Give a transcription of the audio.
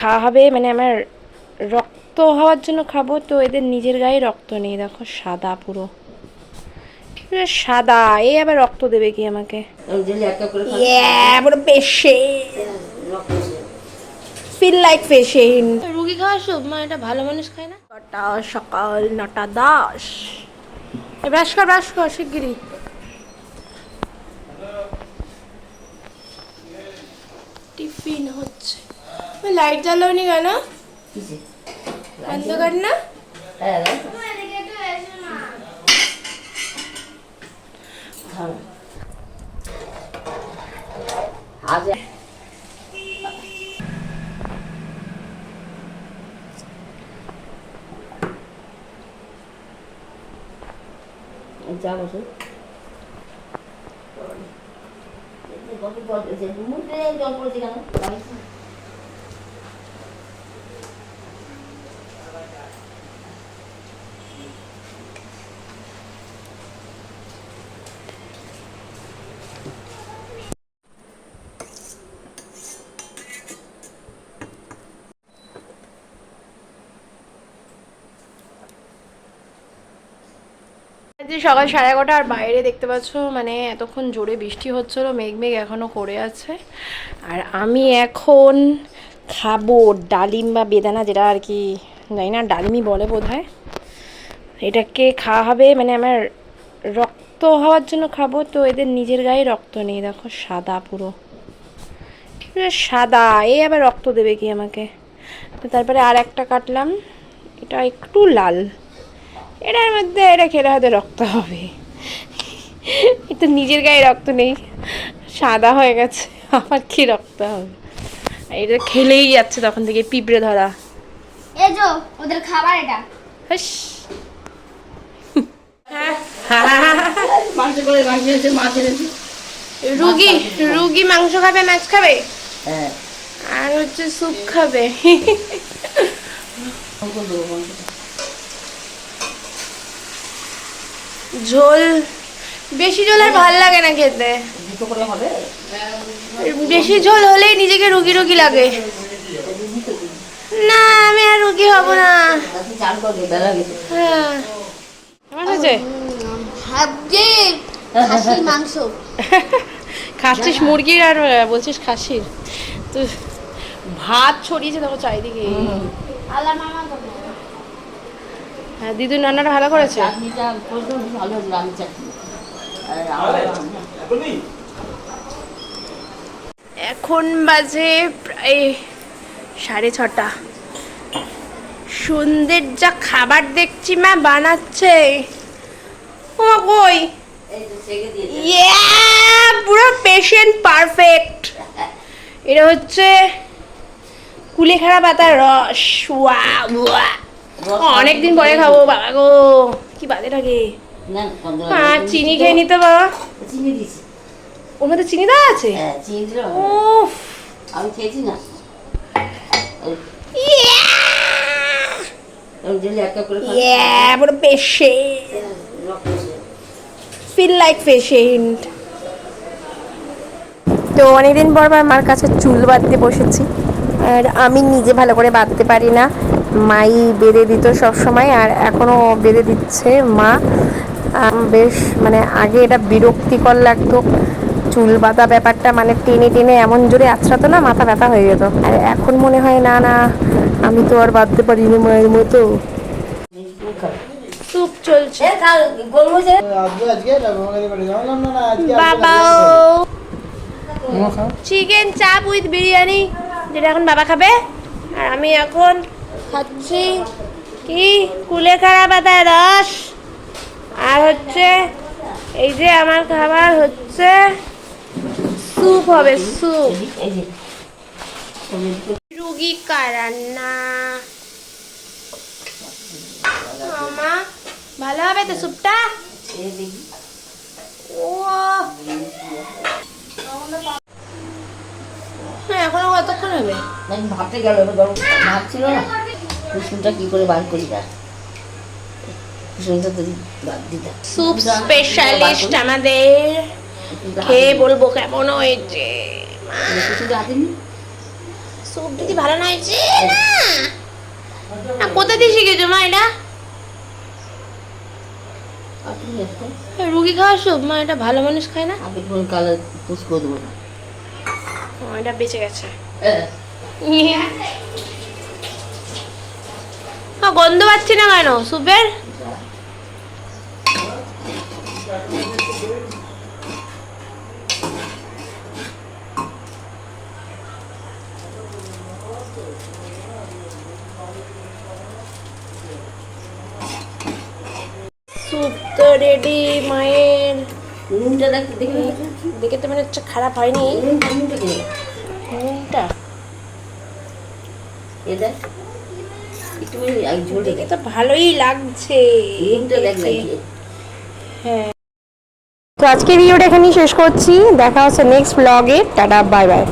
খাওয়া হবে মানে আমার রক্ত হওয়ার জন্য খাব তো এদের নিজের গায়ে রক্ত নেই দেখো সাদা পুরো। সাদা এ আবার রক্ত দেবে কি আমাকে। ইয়া ফিল লাইক পেশেন্ট রুগী খাওয়া সব মা এটা ভালো মানুষ খায় না? নটা সকাল নটা দশ। ব্রাশ কর ব্রাশ কর শিগগিরি টিফিন হচ্ছে। লাইট জ্বালাওনি কেন? অন্ধকার না রাখ। খাও। আজ যা বসে কত জল পড়েছে কেন আজকে সকাল সাড়ে এগারোটা আর বাইরে দেখতে পাচ্ছ মানে এতক্ষণ জোরে বৃষ্টি হচ্ছিল, মেঘ মেঘ এখনও করে আছে। আর আমি এখন খাব ডালিম বা বেদানা যেটা আর কি, জানি না, ডালিমই বলে বোধ হয় এটাকে খাওয়া হবে মানে আমার রক্ত হওয়ার জন্য খাব, তো এদের নিজের গায়ে রক্ত নেই, দেখো সাদা পুরো। পুরো সাদা, এ আবার রক্ত দেবে কি আমাকে? তো তারপরে আর একটা কাটলাম, এটা একটু লাল। এটার মধ্যে এটা খেলে হয়তো রক্ত হবে। এটা নিজের গায়ে রক্ত নেই। সাদা হয়ে গেছে আমার কি রক্ত হবে? আর এটা খেলেই যাচ্ছে তখন থেকে পিঁপড়ে ধরা। এই যো ওদের খাবার এটা। হাস রুগী রুগী মাংস খাবে মাছ খাবে? হ্যাঁ। আর হচ্ছে স্যুপ খাবে মাংস দেবো মাংসটা ঝোল। বেশি ঝোল আর ভালো লাগে না খেতে। বেশি ঝোল হলেই নিজেকে রুগী রুগী লাগে। না আমি আর রুগী হব না। হ্যাঁ। খাচ্ছিস মুরগির আর বলছিস খাসির? তো ভাত ছড়িয়েছে দেখো চারিদিকে। আল্লাহ মামা হ্যাঁ দিদুর রান্নাটা ভালো করেছে? চাটনিটা করলেও ভালো হয়েছিল আমি চাটনি। আর আমার রান্না। এখন বাজে প্রায় সাড়ে ছটা। সন্ধ্যের যা খাবার দেখছি মা বানাচ্ছে। ও কই? ইয়া পুরো পেশেন্ট পারফেক্ট এটা হচ্ছে কুলেখাড়া পাতার রস। ওয়া ওয়া অনেকদিন পরে খাব বাবা গো। কি বাদে লাগে। চিনি খেয়ে নিতে বাবা। চিনি দিয়েছি। ওর মধ্যে চিনি দেওয়া আছে? হ্যাঁ উফ। আমি খেয়েছি না। ওই ওই জন্য একটা করে খাবে। পুরো পেশে। রক্ত এসে। ফিল লাইক পেশেন্ট তো অনেকদিন পর আবার মার কাছে চুল বাঁধতে বসেছি। আর আমি নিজে ভালো করে বাঁধতে পারি না। মাই বেঁধে দিত সব সময় আর এখনও বেঁধে দিচ্ছে মা। বেশ মানে আগে এটা বিরক্তিকর লাগতো। চুল বাঁধা ব্যাপারটা মানে টেনে টেনে এমন জোরে আছড়াতো না মাথা ব্যথা হয়ে যেত। আর এখন মনে হয় না না আমি তো আর বাঁধতে পারি না মায়ের মতো। চলছে। বাবাও। চিকেন চাপ উইথ বিরিয়ানি যেটা এখন বাবা খাবে। আর আমি এখন খাচ্ছি কি? কুলেখাড়া পাতার রস। আর হচ্ছে এই যে আমার খাবার হচ্ছে স্যুপ হবে, স্যুপ। রুগী কারান্না মামা, ভালো হবে তো স্যুপটা? এখনও কতক্ষণ হবে? ভাবতে গেল, এবার গরম ভাত ছিল না। কুসুমটা কি করে বার করি না কুসুমটা তো বাদ দিতাম স্যুপ স্পেশালিস্ট আমাদের। খেয়ে বলব কেমন হয়েছে? কুসুমটা হাতে নি স্যুপ দিদি ভালো না হয়েছে না। কোথা দিয়ে শিখেছো মা এটা? রুগী খাওয়া স্যুপ মা এটা ভালো মানুষ খায় না? আগে কোনো কালার পুষ করে দেবো না। এটা বেঁচে গেছে। গন্ধ পাচ্ছি না কেন? তো রেডি মায়ের। নুনটা দেখ দেখে। দেখে তো মনে হচ্ছে খারাপ হয়নি। নুনটা নুনটা এ দেখ। একটু আগে ঝোল দেখে তো ভালোই লাগছে। হ্যাঁ। তো আজকে ভিডিওটা এখানেই শেষ করছি। দেখা হচ্ছে নেক্সট ব্লগে টাটা বাই বাই